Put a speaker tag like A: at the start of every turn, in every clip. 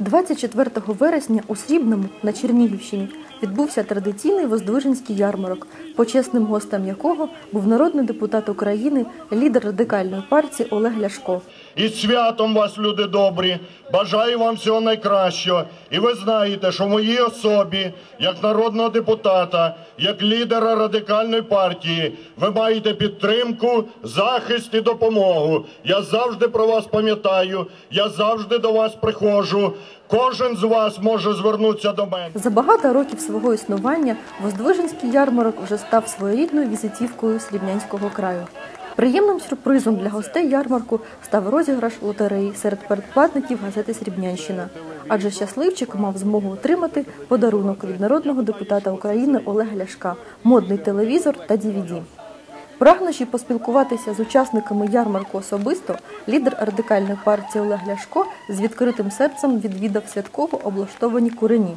A: 24 вересня у Срібному на Чернігівщині відбувся традиційний Воздвиженський ярмарок, почесним гостем якого був народний депутат України, лідер радикальної партії Олег Ляшко.
B: І святом вас, люди добрі, бажаю вам всього найкращого. І ви знаєте, що в моїй особі, як народного депутата, як лідера радикальної партії, ви маєте підтримку, захист і допомогу. Я завжди про вас пам'ятаю, я завжди до вас приходжу. Кожен з вас може звернутися до мене.
A: За багато років свого існування Воздвиженський ярмарок вже став своєрідною візитівкою Срібнянського краю. Приємним сюрпризом для гостей ярмарку став розіграш лотереї серед передплатників газети Срібнянщина. Адже щасливчик мав змогу отримати подарунок від народного депутата України Олега Ляшка, модний телевізор та DVD. Прагнучи поспілкуватися з учасниками ярмарку особисто, лідер радикальної партії Олег Ляшко з відкритим серцем відвідав святково облаштовані курені.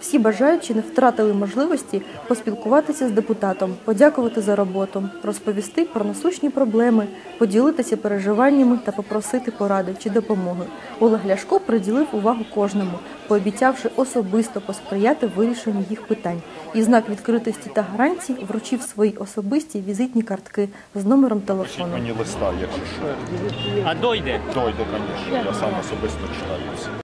A: Всі бажаючі не втратили можливості поспілкуватися з депутатом, подякувати за роботу, розповісти про насущні проблеми, поділитися переживаннями та попросити поради чи допомоги. Олег Ляшко приділив увагу кожному, пообіцявши особисто посприяти вирішенню їх питань. І знак відкритості та гарантій вручив свої особисті візитні картки з номером телефону.
C: Мені листа, якщо що,
D: А дойде.
C: дойде, звісно, я сам особисто читаю.